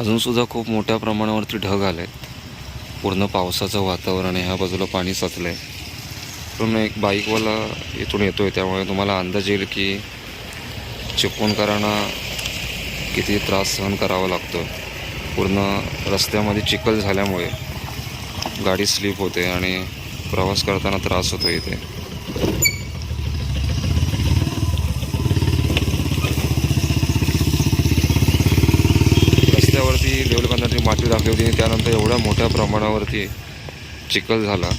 अजूनसुद्धा खूप मोठ्या प्रमाणावरती ढग आले पूर्ण पावसाचं वातावरण आहे ह्या बाजूला पाणी साचलं आहे पण एक बाईकवाला इथून येतो आहे त्यामुळे तुम्हाला अंदाज येईल की चिपळूणकरांना किती त्रास सहन करावा लागतो पूर्ण रस्त्यामध्ये चिखल झाल्यामुळे गाडी स्लिप होते आणि प्रवास करताना त्रास होतो इथे. रस्त्यावरती लेवल माती दाखली होती त्यानंतर एवढ्या मोठ्या प्रमाणावरती चिखल झाला.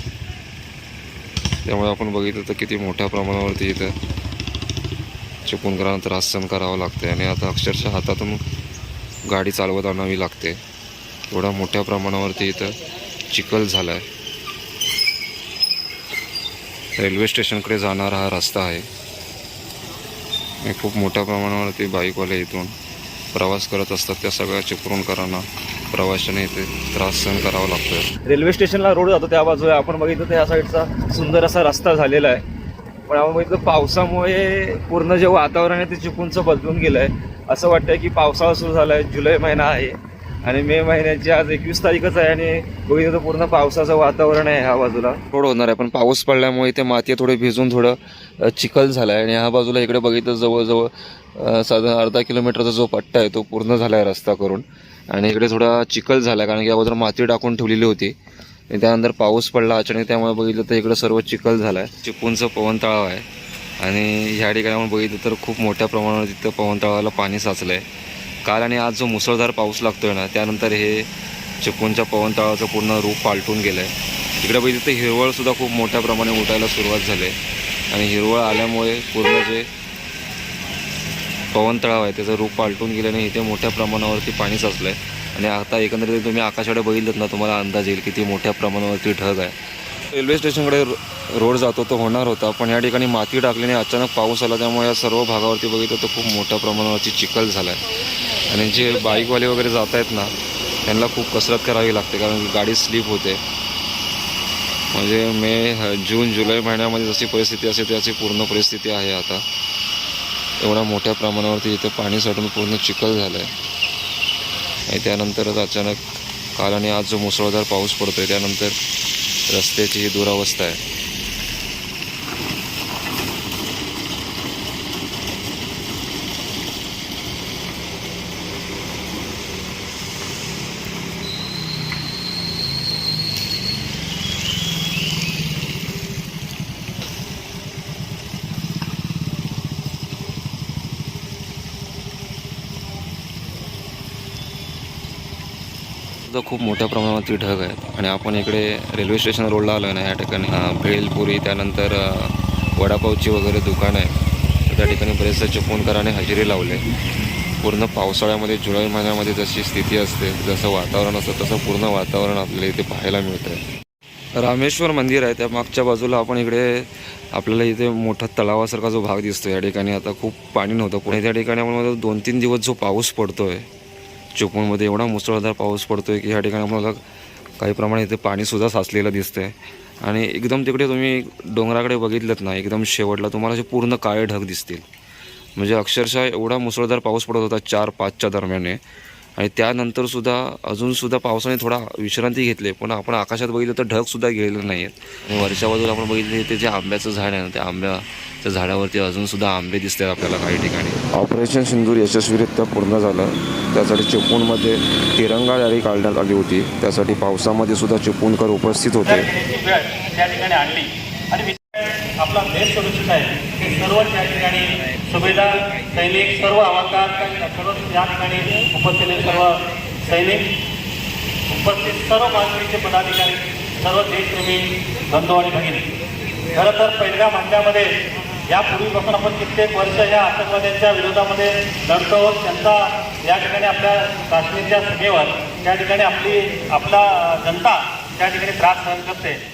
त्यामुळे आपण बघितलं तर किती मोठ्या प्रमाणावरती इथं चिपळूणकरांना त्रास सहन करावा लागते आणि आता अक्षरशः हातातून गाडी चालवत आणावी लागते. एवढ्या मोठ्या प्रमाणावरती इथं चिखल झाला आहे रेल्वे स्टेशनकडे जाणारा हा रस्ता आहे. आणि खूप मोठ्या प्रमाणावरती बाईकवाले इथून प्रवास करत असतात त्या सगळ्या चिपळूणकरांना प्रवाशाने इथे त्रास सहन करावा लागतो रेल्वे स्टेशनला रोड जातो त्या बाजूला. आपण बघितलं त्या साईडचा सुंदर असा रस्ता झालेला आहे. पण आपण बघितलं पावसामुळे पूर्ण जे वातावरण आहे ते चिपूनचं बदलून गेलं आहे असं वाटतंय की पावसाळा सुरू झाला आहे जुलै महिना आहे. आणि मे महिन्याची आज एकवीस तारीखच आहे आणि बघितलं तर पूर्ण पावसाचं वातावरण आहे ह्या बाजूला. थोडं होणार आहे पण पाऊस पडल्यामुळे इथे माती थोडी भिजून थोडं चिखल झाला आहे आणि ह्या बाजूला इकडे बघितलं जवळजवळ साधारण अर्धा किलोमीटरचा जो पट्टा आहे तो पूर्ण झाला आहे रस्ता करून. आणि इकडे थोडा चिखल झाला कारण की या बाजूला माती टाकून ठेवलेली होती. आणि त्यानंतर पाऊस पडला अचानक त्यामुळे बघितलं तर इकडं सर्व चिखल झाला आहे चिपूनचं पवन तळाव आहे. आणि ह्या ठिकाणी आपण बघितलं तर खूप मोठ्या प्रमाणावर तिथं पवन तळावाला पाणी साचलं आहे काल आणि आज जो मुसळधार पाऊस लागतोय ना त्यानंतर हे चिपळूणच्या पवनतळाचं पूर्ण रूप पालटून गेलं आहे इकडे बघितलं तर हिरवळसुद्धा खूप मोठ्या प्रमाणे उठायला सुरुवात झाली आहे. आणि हिरवळ आल्यामुळे पूर्ण जे पवनतळाव आहे त्याचं रूप पालटून गेल्याने इथे मोठ्या प्रमाणावरती पाणी साचलं आहे आणि आता एकंदरीत तुम्ही आकाशाकडे बघितलं ना तुम्हाला अंदाज येईल किती मोठ्या प्रमाणावरती ढग आहे. रेल्वे स्टेशनकडे रोड जातो तो होणार होता पण या ठिकाणी माती टाकल्याने अचानक पाऊस आला त्यामुळे या सर्व भागावरती बघितलं तर खूप मोठ्या प्रमाणावरती चिखल झाला आहे आणि जे बाईकवाले वगैरे जात आहेत ना त्यांना खूप कसरत करावी लागते कारण गाडी स्लिप होते. म्हणजे मे जून जुलै महिन्यामध्ये जशी परिस्थिती असते त्याची पूर्ण परिस्थिती आहे आता. एवढ्या मोठ्या प्रमाणावरती इथे पाणी साठून पूर्ण चिखल झालं आहे आणि त्यानंतरच अचानक काल आणि आज जो मुसळधार पाऊस पडतो आहे त्यानंतर रस्त्याची ही दुरावस्था आहे. सुद्धा खूप मोठ्या प्रमाणावरती ढग आहेत. आणि आपण इकडे रेल्वे स्टेशन रोडला आलो ना या ठिकाणी. भेलपुरी त्यानंतर वडापावची वगैरे दुकानं आहे. तर त्या ठिकाणी बरेचसे कराने हजेरी लावले. पूर्ण पावसाळ्यामध्ये जुलै महिन्यामध्ये जशी स्थिती असते जसं वातावरण असतं तसं पूर्ण वातावरण आपल्याला इथे पाहायला मिळतं आहे रामेश्वर मंदिर आहे त्या मागच्या बाजूला आपण इकडे आपल्याला इथे मोठा तलावासारखा जो भाग दिसतो या ठिकाणी आता खूप पाणी नव्हतं. पुणे त्या ठिकाणी आपण दोन तीन दिवस जो पाऊस पडतो आहे चिपळूणमध्ये एवढा मुसळधार पाऊस पडतोय की ह्या ठिकाणी आपल्याला काही प्रमाणात इथे पाणीसुद्धा साचलेलं दिसतंय. आणि एकदम तिकडे तुम्ही डोंगराकडे बघितलं ना एकदम शेवटला तुम्हाला असे पूर्ण काळे ढग दिसतील. म्हणजे अक्षरशः एवढा मुसळधार पाऊस पडत होता चार पाचच्या दरम्याने. आणि त्यानंतर सुद्धा अजूनसुद्धा पावसाने थोडा विश्रांती घेतली पण आपण आकाशात बघितलं तर ढगसुद्धा गेलेले नाही आहेत आणि वरच्या बाजूला आपण बघितलं इथे जे आंब्याचं झाड आहे ना त्या आंब्याच्या झाडावरती अजूनसुद्धा आंबे दिसतात आपल्याला काही ठिकाणी. ऑपरेशन सिंदूर यशस्वीरित्या पूर्ण झालं. त्यासाठी चिपळूणमध्ये तिरंगा रॅली काढण्यात आली होती. त्यासाठी पावसामध्ये सुद्धा चिपळूणकर उपस्थित होते. त्याची वेळ त्या ठिकाणी आणली. आणि विशेष आपला देश सुरक्षित आहे. हे सर्व त्या ठिकाणी सुभेदार सैनिक सर्व हवालदार सर्व या ठिकाणी उपस्थित सर्व सैनिक. उपस्थित सर्व मालकीचे पदाधिकारी सर्व देशप्रेमी बंधू आणि भगिनी. खरं तर पहिल्या महिन्यामध्ये यापूर्वीपासून आपण कित्येक वर्ष या आतंकवाद्यांच्या विरोधामध्ये लढतो त्यांचा या ठिकाणी आपल्या काश्मीरच्या सीमेवर त्या ठिकाणी आपली आपला जनता त्या ठिकाणी त्रास सहन करते.